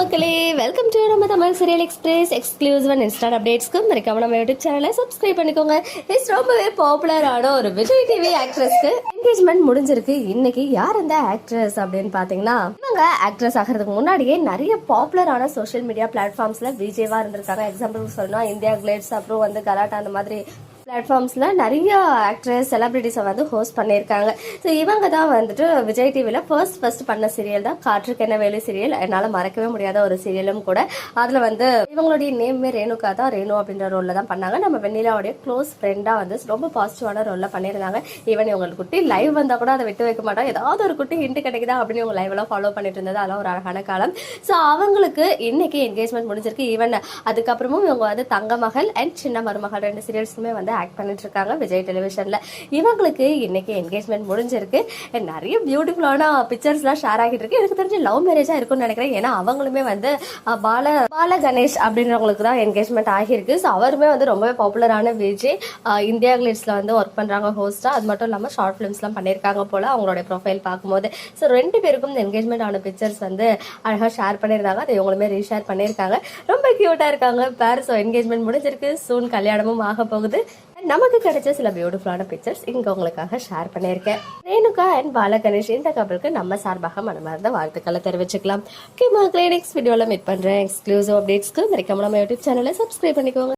மக்களே welcome to நம்ம Tamil serial express exclusive and instant அப்டேட்ஸ்க்கு மறக்காம நம்ம யூடியூப் சேனலை சப்ஸ்கிரைப் பண்ணிக்கோங்க. இட்ஸ் ரொம்பவே பாப்புலரான ஒரு விஜய் டிவி ஆக்ட்ரஸ்க்கு என்கேஜ்மெண்ட் முடிஞ்சிருக்கு. இன்னைக்கு யார் அந்த ஆக்ட்ரஸ் அப்படின்னு பாத்தீங்கன்னா இவங்க ஆக்ட்ரஸ் ஆகிறதுக்கு முன்னாடியே நிறைய பாப்புலரான சோஷியல் மீடியா பிளாட்ஃபார்ம்ஸ்ல விஜேவா இருந்திருக்காங்க. எக்ஸாம்பிள் சொல்லணும் இந்தியா கிளேட்ஸ் அப்புறம் வந்து கலாட்டா அந்த மாதிரி பிளாட்ஃபார்ம்ஸில் நிறைய ஆக்ட்ரஸ் செலிபிரிட்டிஸை வந்து ஹோஸ்ட் பண்ணியிருக்காங்க. ஸோ இவங்க தான் வந்துட்டு விஜய் டிவியில் ஃபர்ஸ்ட் ஃபர்ஸ்ட் பண்ண சீரியல் தான். காற்றுக்கென்ன வேலு சீரியல் என்னால் மறக்கவே முடியாத ஒரு சீரியலும் கூட. அதில் வந்து இவங்களுடைய நேமே ரேணுகா தான் ரேணு அப்படின்ற ரோலில் தான் பண்ணாங்க. நம்ம வெண்ணிலாவுடைய க்ளோஸ் ஃப்ரெண்டாக வந்து ரொம்ப பாசிட்டிவான ரோலில் பண்ணியிருந்தாங்க. ஈவன் இவங்களுக்கு குட்டி லைவ் வந்தால் கூட அதை விட்டு வைக்க மாட்டோம். ஏதாவது ஒரு குட்டி ஹிண்ட் கிடைக்குதா அப்படின்னு இவங்க லைவ்லாம் ஃபாலோ பண்ணிட்டு இருந்தது. அதெல்லாம் ஒரு அழகான காலம். ஸோ அவங்களுக்கு இன்னைக்கு என்கேஜ்மெண்ட் முடிஞ்சிருக்கு. ஈவன் அதுக்கப்புறமும் இவங்க வந்து தங்க மகள் அண்ட் சின்ன மருமகள் ரெண்டு சீரியல்ஸுமே வந்து ஆக்ட் பண்ணிட்டு இருக்காங்க விஜய் டெலிவிஷனில் இவங்களுக்கு இன்னைக்கு என்கேஜ்மெண்ட் முடிஞ்சிருக்கு. நிறைய பியூட்டிஃபுல்லான பிக்சர்ஸ்லாம் ஷேர் ஆகிட்டு இருக்கு எனக்கு தெரிஞ்சு லவ் மேரேஜாக இருக்கும்னு நினைக்கிறேன். ஏன்னா அவங்களுமே வந்து பால பால கணேஷ் அப்படின்றவங்களுக்கு தான் என்கேஜ்மெண்ட் ஆகியிருக்கு. ஸோ அவருமே வந்து ரொம்பவே பாப்புலரான விஜய். இந்தியா கிளிட்ஸில் வந்து ஒர்க் பண்ணுறாங்க ஹோஸ்டா அது மட்டும் இல்லாமல் ஷார்ட் ஃபிலிம்ஸ்லாம் பண்ணியிருக்காங்க போல் அவங்களோட ப்ரொஃபைல் பார்க்கும்போது. ஸோ ரெண்டு பேருக்கும் என்கேஜ்மெண்ட் ஆன பிக்சர்ஸ் வந்து அழகாக ஷேர் பண்ணியிருந்தாங்க. அதை இவங்களுமே ரீஷேர் பண்ணியிருக்காங்க. ரொம்ப க்யூட்டாக இருக்காங்க. பேர் ஸோ என்கேஜ்மெண்ட் முடிஞ்சிருக்கு. சூன் கல்யாணமும் ஆக போகுது. நமக்கு கிடைச்ச சில பியூட்டிஃபுல்லான பிக்சர்ஸ் இங்க உங்களுக்காக ஷேர் பண்ணியிருக்கேன். ரேணுகா அண்ட் பாலகணேஷ் இந்த கப்பலுக்கு நம்ம சார்பாக மனமார்ந்த வாழ்த்துக்களை தெரிவிச்சுக்கலாம். ஓகே மக்களே நெக்ஸ்ட் வீடியோவில் மீட் பண்றேன். எக்ஸ்க்ளூசிவ் அப்டேட்ஸ்க்கு மறக்காம நம்ம யூடியூப் சேனலை சப்ஸ்கிரைப் பண்ணிக்கோங்க.